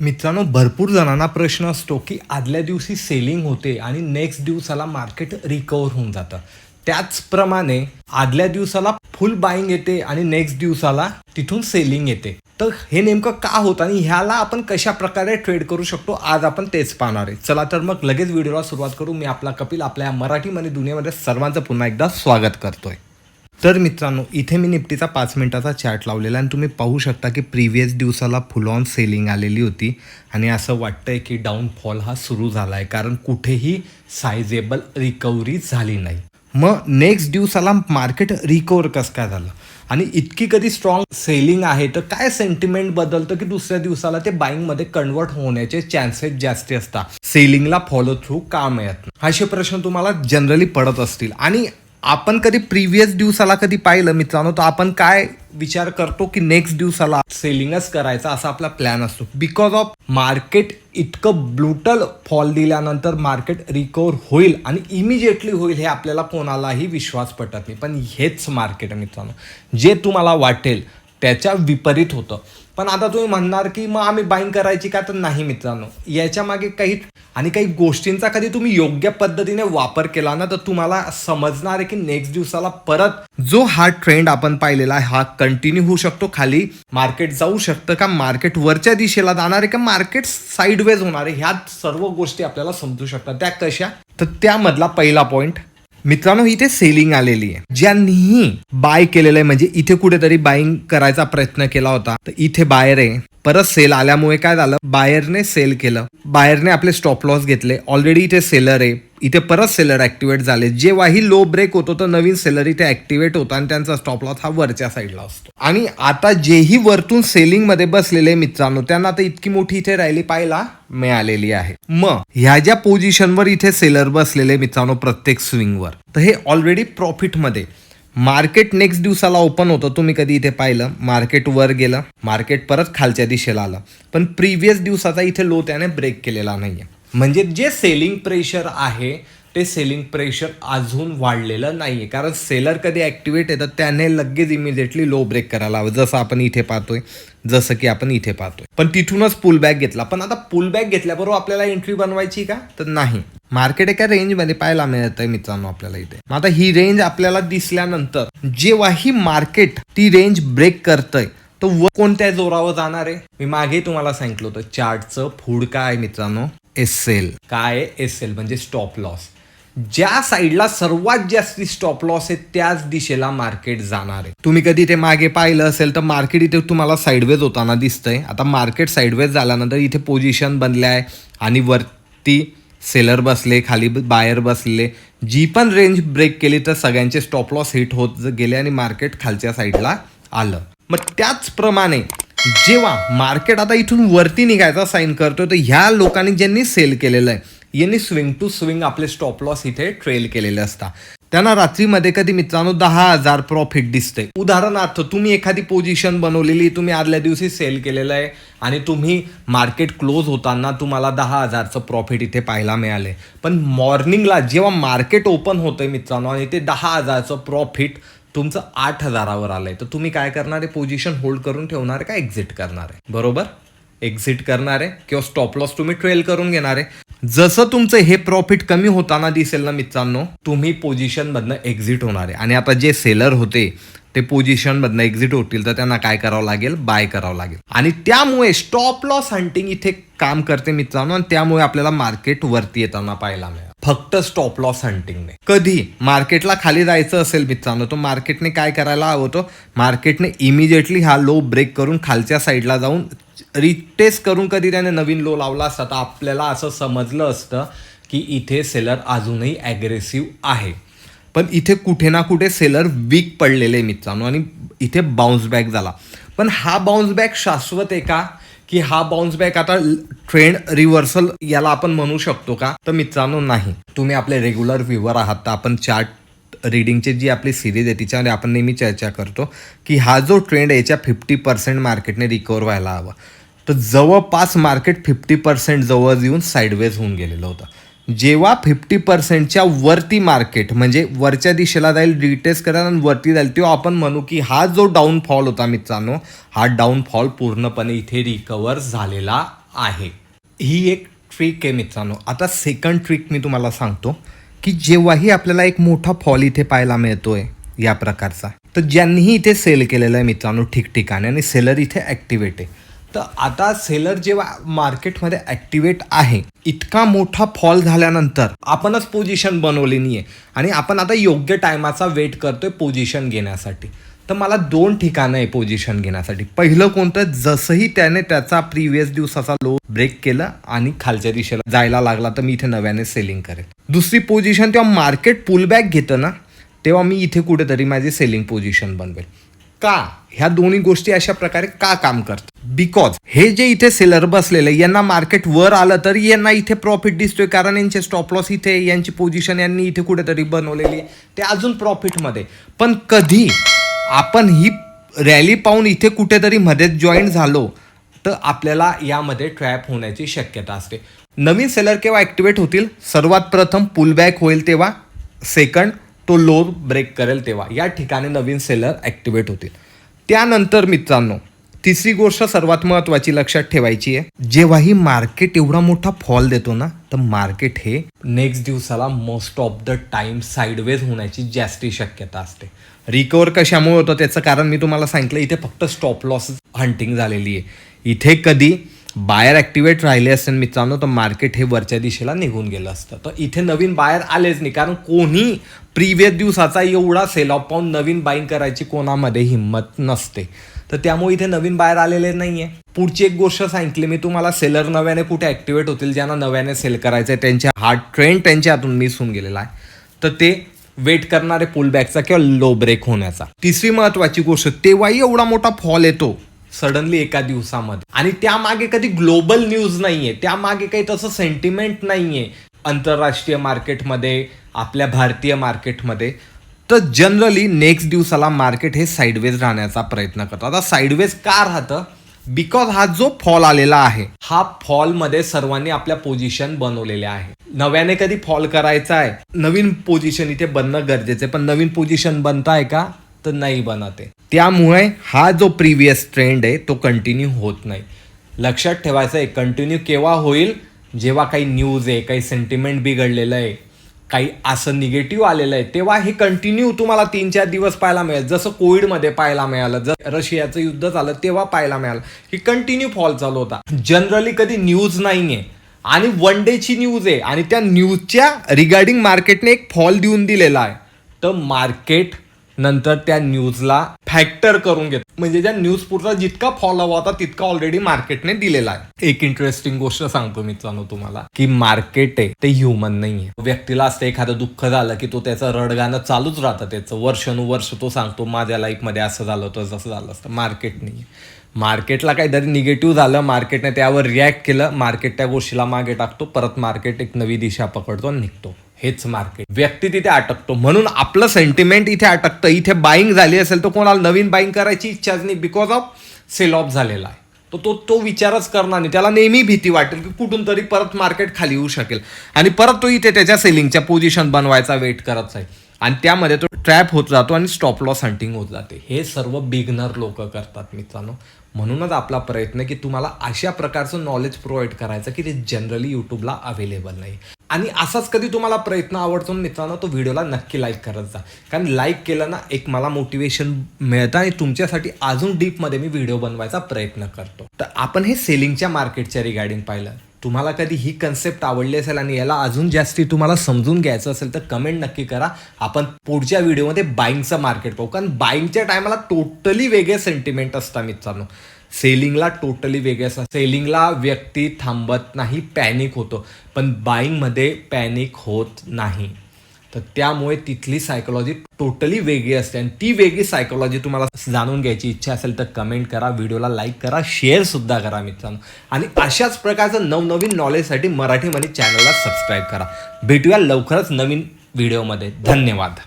मित्रांनो भरपूर जणांना प्रश्न असतो की आदल्या दिवशी सेलिंग होते आणि नेक्स्ट दिवसाला मार्केट रिकवर होऊन जातं. त्याचप्रमाणे आदल्या दिवसाला फुल बाईंग येते आणि नेक्स्ट दिवसाला तिथून सेलिंग येते. तर हे नेमकं का होतं आणि ह्याला आपण कशा प्रकारे ट्रेड करू शकतो आज आपण तेच पाहणार आहे. चला तर मग लगेच व्हिडिओला सुरुवात करू. मी आपला कपिल आपल्या मराठी मध्ये दुनियामध्ये सर्वांचं पुन्हा एकदा स्वागत करतोय. तर मित्रांनो इथे मी निफ्टीचा पाच मिनिटाचा चार्ट लावलेला आणि तुम्ही पाहू शकता की प्रिव्हियस दिवसाला फुल ऑन सेलिंग आलेली होती आणि असं वाटतंय की डाऊनफॉल हा सुरू झाला आहे कारण कुठेही सायझेबल रिकव्हरी झाली नाही. मग नेक्स्ट दिवसाला मार्केट रिकवर कसं काय झालं? आणि इतकी कधी स्ट्रॉंग सेलिंग आहे तर काय सेंटिमेंट बदलतं की दुसऱ्या दिवसाला ते बाईंगमध्ये कन्वर्ट होण्याचे चान्सेस जास्ती असतात? सेलिंगला फॉलो थ्रू का मिळत असे प्रश्न तुम्हाला जनरली पडत असतील. आणि आपण कधी प्रिव्हियस दिवसाला कधी पाहिलं मित्रांनो? तर आपण काय विचार करतो की नेक्स्ट दिवसाला सेलिंगच करायचा असा आपला प्लॅन असतो. बिकॉज ऑफ मार्केट इतकं ब्लूटल फॉल दिल्यानंतर मार्केट रिकवर होईल आणि इमिजिएटली होईल हे आपल्याला कोणालाही विश्वास पटत नाही. पण हेच मार्केट आहे मित्रांनो. जे तुम्हाला वाटेल त्याच्या विपरीत होतं. पण आता तुम्ही म्हणणार की मग आम्ही बाईंग करायची का तर नाही मित्रांनो. याच्या मागे काही आणि काही गोष्टींचा कधी तुम्ही योग्य पद्धतीने वापर केला ना तर तुम्हाला समजणार आहे की नेक्स्ट दिवसाला परत जो हा ट्रेंड आपण पाहिलेला आहे हा कंटिन्यू होऊ शकतो खाली मार्केट जाऊ शकतं का मार्केट वरच्या दिशेला जाणार आहे का मार्केट साईडवेज होणार आहे ह्या सर्व गोष्टी आपल्याला समजू शकतात. त्या कशा? तर त्यामधला पहिला पॉईंट मित्रांनो इथे सेलिंग आलेली आहे. ज्यांनीही बाय केलेलं आहे म्हणजे इथे कुठेतरी बाईंग करायचा प्रयत्न केला होता तर इथे बाहेर आहे. परत सेल आल्यामुळे काय झालं? बायरने सेल केलं. बायरने आपले स्टॉप लॉस घेतले. ऑलरेडी इथे सेलर आहे. इथे परत सेलर ॲक्टिवेट झाले. जेव्हाही लो ब्रेक होतो तर नवीन सेलर इथे ॲक्टिवेट होतो आणि त्यांचा स्टॉप लॉस हा वरच्या साईडला असतो. आणि आता जेही वरतून सेलिंगमध्ये बसलेले मित्रांनो त्यांना आता इतकी मोठी इथे रॅली पाहायला मिळालेली आहे. मग ह्या ज्या पोझिशनवर इथे सेलर बसलेले मित्रांनो प्रत्येक स्विंगवर तर हे ऑलरेडी प्रॉफिटमध्ये मार्केट नेक्स्ट दिवसाला ओपन होतं तुम्ही कधी इथे पाहिलं? मार्केट वर गेलं मार्केट परत खालच्या दिशेला आलं. पण प्रिव्हियस दिवसाचा इथे लो त्याने ब्रेक केलेला नाहीये. म्हणजे जे सेलिंग प्रेशर आहे ते सेलिंग प्रेशर अजून वाढलेलं नाहीये. कारण सेलर कधी ऍक्टिव्हेट येतात त्याने लगेच इमिजिएटली लो ब्रेक करायला हवं. जसं आपण इथे पाहतोय जसं की आपण इथे पाहतोय. पण तिथूनच पुल बॅक घेतला. पण आता पुल बॅक घेतल्याबरोबर आपल्याला एंट्री बनवायची का? तर नाही. मार्केट एका रेंजमध्ये पाहायला मिळत आहे मित्रांनो आपल्याला इथे. मग आता ही रेंज आपल्याला दिसल्यानंतर जेव्हाही मार्केट ती रेंज ब्रेक करतंय तो व कोणत्या जोरावर जाणार आहे? मी मागे तुम्हाला सांगितलं होतं चार्टचं फूड काय मित्रांनो? एस एल काय एस एल म्हणजे स्टॉप लॉस ज्या साईडला सर्वात जास्ती स्टॉप लॉस आहे त्याच दिशेला मार्केट जाणार आहे. तुम्ही कधी ते मागे पाहिलं असेल तर मार्केट इथे तुम्हाला साईडवेज होताना दिसतंय. आता मार्केट साईडवेज झाल्यानंतर इथे पोझिशन बनले आहे आणि वरती सेलर बसले खाली बायर बसले. जी पण रेंज ब्रेक केली तर सगळ्यांचे स्टॉप लॉस हिट होत गेले आणि मार्केट खालच्या साईडला आलं. मग त्याचप्रमाणे जेव्हा मार्केट आता इथून वरती निघायचा साईन करतोय तर ह्या लोकांनी ज्यांनी सेल केलेलं आहे यांनी स्विंग टू स्विंग आपले स्टॉप लॉस इथे ट्रेल केलेले असतात त्यांना रात्रीमध्ये कधी मित्रांनो दहा हजार प्रॉफिट दिसते उदाहरणार्थ तुम्ही एखादी पोझिशन बनवलेली तुम्ही आदल्या दिवशी सेल केलेलं आहे आणि तुम्ही मार्केट क्लोज होताना तुम्हाला दहा हजारचं प्रॉफिट इथे पाहायला मिळाले पण मॉर्निंगला जेव्हा मार्केट ओपन होतंय मित्रांनो आणि ते दहा हजारचं प्रॉफिट तुमचं आठ हजारावर आलंय. तर तुम्ही काय करणार आहे? पोझिशन होल्ड करून ठेवणार आहे का? एक्झिट करणार आहे. बरोबर? एक्झिट करणार आहे किंवा स्टॉप लॉस तुम्ही ट्रेल करून घेणार आहे. जसं तुमचं हे प्रॉफिट कमी होताना दिसेल ना मित्रांनो तुम्ही पोझिशन मधनं एक्झिट होणार आहे. आणि आता जे सेलर होते ते पोझिशन मधनं एक्झिट होतील तर त्यांना काय करावं लागेल? बाय करावं लागेल. आणि त्यामुळे स्टॉप लॉस हंटिंग इथे काम करते मित्रांनो. आणि त्यामुळे आपल्याला मार्केट वरती येताना पाहायला मिळेल. फक्त स्टॉप लॉस हंटिंगने कधी? मार्केटला खाली जायचं असेल मित्रांनो तो मार्केटने काय करायला हवं होतं? मार्केटने इमिजिएटली हा लो ब्रेक करून खालच्या साईडला जाऊन रिटेस्ट करून कधी त्याने नवीन लो लावला असता? तर आपल्याला असं समजलं असतं की इथे सेलर अजूनही ॲग्रेसिव्ह आहे. पण इथे कुठे ना कुठे सेलर वीक पडलेले मित्रांनो आणि इथे बाउन्स बॅक झाला. पण हा बाउन्स बॅक शाश्वत आहे का? की हा बाउन्स बॅक आता ट्रेंड रिव्हर्सल याला आपण म्हणू शकतो का? तर मित्रांनो नाही. तुम्ही आपले रेग्युलर व्ह्युअर आहात तर आपण चार्ट रिडिंगची जी आपली सिरीज आहे तिच्यामध्ये आपण नेहमी चर्चा करतो की हा जो ट्रेंड आहे याच्या फिफ्टी पर्सेंट मार्केटने रिकवर व्हायला हवा. तर जवळपास मार्केट फिफ्टी पर्सेंट जवळ येऊन साईडवेज होऊन गेलेलं होतं. जेव्हा फिफ्टी पर्सेंटच्या वरती मार्केट म्हणजे वरच्या दिशेला जाईल रिटेस्ट करेल आणि वरती जाईल तेव्हा आपण म्हणू की हा जो डाऊनफॉल होता मित्रांनो हा डाऊनफॉल पूर्णपणे इथे रिकवर झालेला आहे. ही एक ट्रिक आहे मित्रांनो. आता सेकंड ट्रिक मी तुम्हाला सांगतो की जेव्हाही आपल्याला एक मोठा फॉल इथे पाहायला मिळतोय या प्रकारचा तर ज्यांनीही इथे सेल केलेला आहे मित्रांनो ठिकठिकाणी आणि सेलर इथे ॲक्टिवेट आहे. तर आता सेलर जेव्हा मार्केटमध्ये ॲक्टिवेट आहे इतका मोठा फॉल झाल्यानंतर आपणच पोझिशन बनवली नाही आहे आणि आपण आता योग्य टायमाचा वेट करतोय पोझिशन घेण्यासाठी. तर मला दोन ठिकाणं आहे पोझिशन घेण्यासाठी. पहिलं कोणतं जसंही त्याने त्याचा प्रिव्हियस दिवसाचा लो ब्रेक केलं आणि खालच्या दिशेला जायला लागला तर मी इथे नव्याने सेलिंग करेल. दुसरी पोझिशन तेव्हा मार्केट पुलबॅक घेतं ना तेव्हा मी इथे कुठेतरी माझी सेलिंग पोझिशन बनवेल. का? ह्या दोन्ही गोष्टी अशा प्रकारे का काम करतात? बिकॉज हे जे इथे सेलर बसलेले यांना मार्केट वर आलं तर यांना इथे प्रॉफिट दिसतोय कारण यांचे स्टॉप लॉस इथे यांची पोझिशन यांनी इथे कुठेतरी बनवलेली ते अजून प्रॉफिटमध्ये पण कधी आपण ही रॅली पाहून इथे कुठेतरी मध्येच जॉईन झालो तर आपल्याला यामध्ये ट्रॅप होण्याची शक्यता असते. नवीन सेलर केव्हा ॲक्टिवेट होतील? सर्वात प्रथम पुलबॅक होईल तेव्हा सेकंड तो लोअर ब्रेक करेल तेव्हा. या ठिकाणी नवीन सेलर ॲक्टिवेट होतील. त्यानंतर मित्रांनो तिसरी गोष्ट सर्वात महत्वाची लक्षात ठेवायची आहे. जेव्हाही मार्केट एवढा मोठा फॉल देतो ना तर मार्केट हे नेक्स्ट दिवसाला most of the time sideways होण्याची जास्ती शक्यता असते. रिकवर कशामुळे होतं त्याचं कारण मी तुम्हाला सांगितलं इथे फक्त स्टॉप लॉस हंटिंग झालेली आहे. इथे कधी बायर ॲक्टिवेट राहिले असेल मित्रांनो तर मार्केट हे वरच्या दिशेला निघून गेलं असतं. तर इथे नवीन बायर आलेच नाही कारण कोणी प्रिव्हियस दिवसाचा एवढा सेल ऑफ पाहून नवीन बाईंग करायची कोणामध्ये हिंमत नसते. तर त्यामुळे इथे नवीन बाहेर आलेले नाही आहे पुढची एक गोष्ट सांगितली मी तुम्हाला सेलर नव्याने कुठे ॲक्टिवेट होतील ज्यांना नव्याने सेल करायचं आहे त्यांच्या हा ट्रेंड त्यांच्या हातून मिस होऊन गेलेला आहे. तर ते वेट करणारे पुलबॅकचा किंवा लो ब्रेक होण्याचा. तिसरी महत्वाची गोष्ट तेव्हाही एवढा मोठा फॉल येतो. सडनली एका दिवसामध्ये. आणि त्यामागे कधी ग्लोबल न्यूज नाहीये. त्यामागे काही तसं सेंटिमेंट नाहीये. आंतरराष्ट्रीय मार्केटमध्ये आपल्या भारतीय मार्केटमध्ये. तर जनरली नेक्स्ट दिवसाला मार्केट हे साईडवेज राहण्याचा प्रयत्न करतं आता साईडवेज का राहतं? बिकॉज हा जो फॉल आलेला आहे हा फॉलमध्ये सर्वांनी आपल्या पोझिशन बनवलेल्या आहे. नव्याने कधी फॉल करायचा आहे नवीन पोझिशन इथे बनणं गरजेचं आहे. पण नवीन पोझिशन बनताय का? तर नाही बनाते त्यामुळे हा जो प्रिव्हियस ट्रेंड आहे तो कंटिन्यू होत नाही. लक्षात ठेवायचं आहे कंटिन्यू केव्हा होईल? जेव्हा काही न्यूज आहे काही सेंटिमेंट बिघडलेलं आहे काही असं निगेटिव्ह आलेलं आहे तेव्हा हे कंटिन्यू तुम्हाला तीन चार दिवस पाहायला मिळेल. जसं कोविडमध्ये पाहायला मिळालं जर रशियाचं युद्ध झालं तेव्हा पाहायला मिळालं की कंटिन्यू फॉल चालू होता. जनरली कधी न्यूज नाही आहे आणि वन डेची न्यूज आहे आणि त्या न्यूजच्या रिगार्डिंग मार्केटने एक फॉल देऊन दिलेला आहे. तर मार्केट नंतर त्या न्यूजला फॅक्टर करून घेत. म्हणजे ज्या न्यूज पुढचा जितका फॉलो होता तितका ऑलरेडी मार्केटने दिलेला आहे. एक इंटरेस्टिंग गोष्ट सांगतो मित्रांनो तुम्हाला की मार्केट आहे ते ह्युमन नाहीये. व्यक्तीला असतं एखादं दुःख झालं की तो त्याचं रडगाणं चालूच राहतं त्याचं. वर्षानुवर्ष तो सांगतो माझ्या लाईफमध्ये असं झालं होतं जसं झालं असतं. मार्केट नाही मार्केटला काहीतरी निगेटिव्ह झालं मार्केटने त्यावर रिॲक्ट केलं मार्केट त्या गोष्टीला मागे टाकतो परत मार्केट एक नवी दिशा पकडतो आणि निघतो. हेच मार्केट व्यक्ती तिथे अटकतो. म्हणून आपलं सेंटिमेंट इथे अटकतं. इथे बाईंग झाली असेल तर कोणाला नवीन बाईंग करायची इच्छाच नाही बिकॉज ऑफ सेल ऑफ झालेला आहे. तो तो तो विचारच करणार नाही. त्याला नेहमी भीती वाटेल की कुठून तरी परत मार्केट खाली येऊ शकेल. आणि परत तो इथे त्याच्या सेलिंगच्या पोझिशन बनवायचा वेट करत आहे आणि त्यामध्ये तो ट्रॅप होत जातो आणि स्टॉप लॉस हंटिंग होत जाते. हे सर्व बिगनर लोक करतात मित्रांनो. म्हणूनच आपला प्रयत्न की तुम्हाला अशा प्रकारचं नॉलेज प्रोव्हाइड करायचं की ते जनरली यूट्यूबला अवेलेबल नाही. आणि असाच कधी तुम्हाला प्रयत्न आवडतो मित्रांनो तो व्हिडिओला नक्की लाईक करत जा. कारण लाईक केलं ना एक मला मोटिवेशन मिळतं आणि तुमच्यासाठी अजून डीपमध्ये मी व्हिडिओ बनवायचा प्रयत्न करतो. तर आपण हे सेलिंगच्या मार्केटच्या रिगार्डिंग पाहिलं. तुम्हाला कधी ही कन्सेप्ट आवडली असेल आणि याला अजून जास्ती तुम्हाला समजून घ्यायचं असेल तर कमेंट नक्की करा. आपण पुढच्या व्हिडिओमध्ये बाईंगचं मार्केट पाहू. कारण बाईंगच्या टायमाला टोटली वेगळे सेंटिमेंट असतात मित्रांनो. सेलिंगला टोटली वेगळंच असतात सेलिंगला व्यक्ती थांबत नाही पॅनिक होतो. पण बाईंगमध्ये पॅनिक होत नाही. तर त्यामुळे तिथली सायकोलॉजी टोटली वेगळी असते. आणि ती वेगळी सायकोलॉजी तुम्हाला जाणून घ्यायची इच्छा असेल तर कमेंट करा व्हिडिओला लाईक करा शेअर सुद्धा करा मित्रांनो. आणि अशाच प्रकारचं नवनवीन नॉलेजसाठी मराठी मनी चॅनलला सबस्क्राईब करा. भेटूया लवकरच नवीन व्हिडिओमध्ये धन्यवाद.